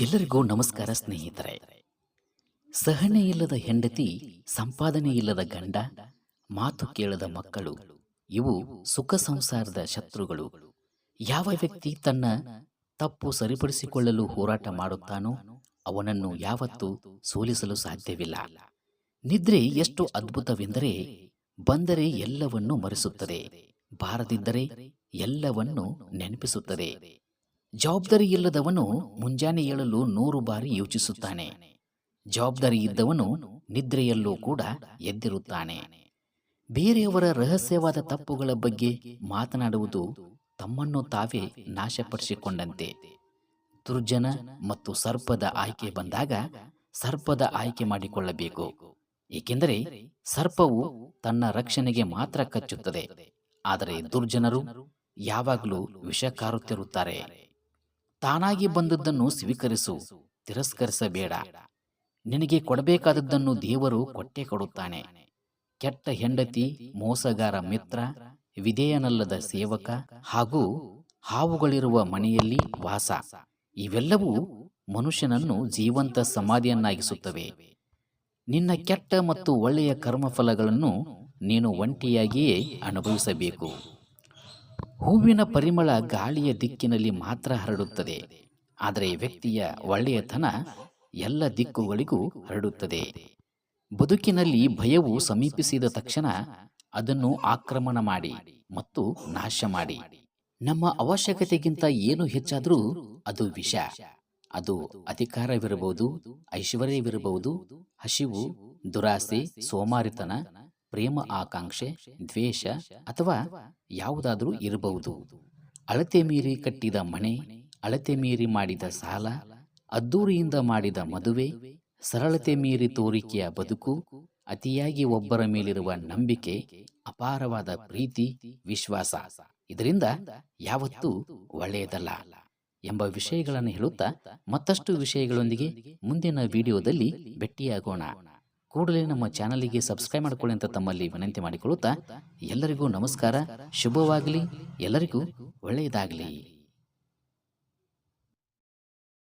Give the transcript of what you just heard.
ಎಲ್ಲರಿಗೂ ನಮಸ್ಕಾರ ಸ್ನೇಹಿತರೆ. ಸಹನೆ ಇಲ್ಲದ ಹೆಂಡತಿ, ಸಂಪಾದನೆ ಇಲ್ಲದ ಗಂಡ, ಮಾತು ಕೇಳದ ಮಕ್ಕಳು, ಇವು ಸುಖ ಸಂಸಾರದ ಶತ್ರುಗಳು. ಯಾವ ವ್ಯಕ್ತಿ ತನ್ನ ತಪ್ಪು ಸರಿಪಡಿಸಿಕೊಳ್ಳಲು ಹೋರಾಟ ಮಾಡುತ್ತಾನೋ, ಅವನನ್ನು ಯಾವತ್ತೂ ಸೋಲಿಸಲು ಸಾಧ್ಯವಿಲ್ಲ. ನಿದ್ರೆ ಎಷ್ಟು ಅದ್ಭುತವೆಂದರೆ, ಬಂದರೆ ಎಲ್ಲವನ್ನೂ ಮರೆಸುತ್ತದೆ, ಬಾರದಿದ್ದರೆ ಎಲ್ಲವನ್ನೂ ನೆನಪಿಸುತ್ತದೆ. ಜವಾಬ್ದಾರಿ ಇಲ್ಲದವನು ಮುಂಜಾನೆ ಏಳಲು ನೂರು ಬಾರಿ ಯೋಚಿಸುತ್ತಾನೆ. ಜವಾಬ್ದಾರಿ ಇದ್ದವನು ನಿದ್ರೆಯಲ್ಲೂ ಕೂಡ ಎದ್ದಿರುತ್ತಾನೆ. ಬೇರೆಯವರ ರಹಸ್ಯವಾದ ತಪ್ಪುಗಳ ಬಗ್ಗೆ ಮಾತನಾಡುವುದು ತಮ್ಮನ್ನು ತಾವೇ ನಾಶಪಡಿಸಿಕೊಂಡಂತೆ. ದುರ್ಜನ ಮತ್ತು ಸರ್ಪದ ಆಯ್ಕೆ ಬಂದಾಗ ಸರ್ಪದ ಆಯ್ಕೆ ಮಾಡಿಕೊಳ್ಳಬೇಕು. ಏಕೆಂದರೆ ಸರ್ಪವು ತನ್ನ ರಕ್ಷಣೆಗೆ ಮಾತ್ರ ಕಚ್ಚುತ್ತದೆ. ಆದರೆ ದುರ್ಜನರು ಯಾವಾಗಲೂ ವಿಷ ಕಾರುತ್ತಿರುತ್ತಾರೆ ತಾನಾಗಿ ಬಂದದ್ದನ್ನು ಸ್ವೀಕರಿಸು, ತಿರಸ್ಕರಿಸಬೇಡ. ನಿನಗೆ ಕೊಡಬೇಕಾದದ್ದನ್ನು ದೇವರು ಕೊಟ್ಟೆ ಕೊಡುತ್ತಾನೆ. ಕೆಟ್ಟ ಹೆಂಡತಿ, ಮೋಸಗಾರ ಮಿತ್ರ, ವಿಧೇಯನಲ್ಲದ ಸೇವಕ ಹಾಗೂ ಹಾವುಗಳಿರುವ ಮನೆಯಲ್ಲಿ ವಾಸ, ಇವೆಲ್ಲವೂ ಮನುಷ್ಯನನ್ನು ಜೀವಂತ ಸಮಾಧಿಯನ್ನಾಗಿಸುತ್ತವೆ. ನಿನ್ನ ಕೆಟ್ಟ ಮತ್ತು ಒಳ್ಳೆಯ ಕರ್ಮಫಲಗಳನ್ನು ನೀನು ಒಂಟಿಯಾಗಿಯೇ ಅನುಭವಿಸಬೇಕು. ಹೂವಿನ ಪರಿಮಳ ಗಾಳಿಯ ದಿಕ್ಕಿನಲ್ಲಿ ಮಾತ್ರ ಹರಡುತ್ತದೆ, ಆದರೆ ವ್ಯಕ್ತಿಯ ಒಳ್ಳೆಯತನ ಎಲ್ಲ ದಿಕ್ಕುಗಳಿಗೂ ಹರಡುತ್ತದೆ. ಬದುಕಿನಲ್ಲಿ ಭಯವು ಸಮೀಪಿಸಿದ ತಕ್ಷಣ ಅದನ್ನು ಆಕ್ರಮಣ ಮಾಡಿ ಮತ್ತು ನಾಶ ಮಾಡಿ. ನಮ್ಮ ಅವಶ್ಯಕತೆಗಿಂತ ಏನು ಹೆಚ್ಚಾದರೂ ಅದು ವಿಷ. ಅದು ಅಧಿಕಾರವಿರಬಹುದು, ಐಶ್ವರ್ಯವಿರಬಹುದು, ಹಸಿವು, ದುರಾಸೆ, ಸೋಮಾರಿತನ ಪ್ರೇಮ ಆಕಾಂಕ್ಷೆ ದ್ವೇಷ ಅಥವಾ ಯಾವುದಾದರೂ ಇರಬಹುದು. ಅಳತೆ ಮೀರಿ ಕಟ್ಟಿದ ಮನೆ ಅಳತೆ ಮೀರಿ ಮಾಡಿದ ಸಾಲ ಅದ್ದೂರಿಯಿಂದ ಮಾಡಿದ ಮದುವೆ ಸರಳತೆ ಮೀರಿ ತೋರಿಕೆಯ ಬದುಕು ಅತಿಯಾಗಿ ಒಬ್ಬರ ಮೇಲಿರುವ ನಂಬಿಕೆ ಅಪಾರವಾದ ಪ್ರೀತಿ ವಿಶ್ವಾಸ. ಇದರಿಂದ ಯಾವತ್ತೂ ಒಳ್ಳೆಯದಲ್ಲ ಎಂಬ ವಿಷಯಗಳನ್ನು ಹೇಳುತ್ತಾ ಮತ್ತಷ್ಟು ವಿಷಯಗಳೊಂದಿಗೆ ಮುಂದಿನ ವಿಡಿಯೋದಲ್ಲಿ ಭೇಟಿಯಾಗೋಣ. ಕೂಡಲೇ ನಮ್ಮ ಚಾನಲಿಗೆ ಸಬ್ಸ್ಕ್ರೈಬ್ ಮಾಡಿಕೊಳ್ಳಿ ಅಂತ ತಮ್ಮಲ್ಲಿ ವಿನಂತಿ ಮಾಡಿಕೊಳ್ಳುತ್ತಾ ಎಲ್ಲರಿಗೂ ನಮಸ್ಕಾರ. ಶುಭವಾಗಲಿ. ಎಲ್ಲರಿಗೂ ಒಳ್ಳೆಯದಾಗಲಿ.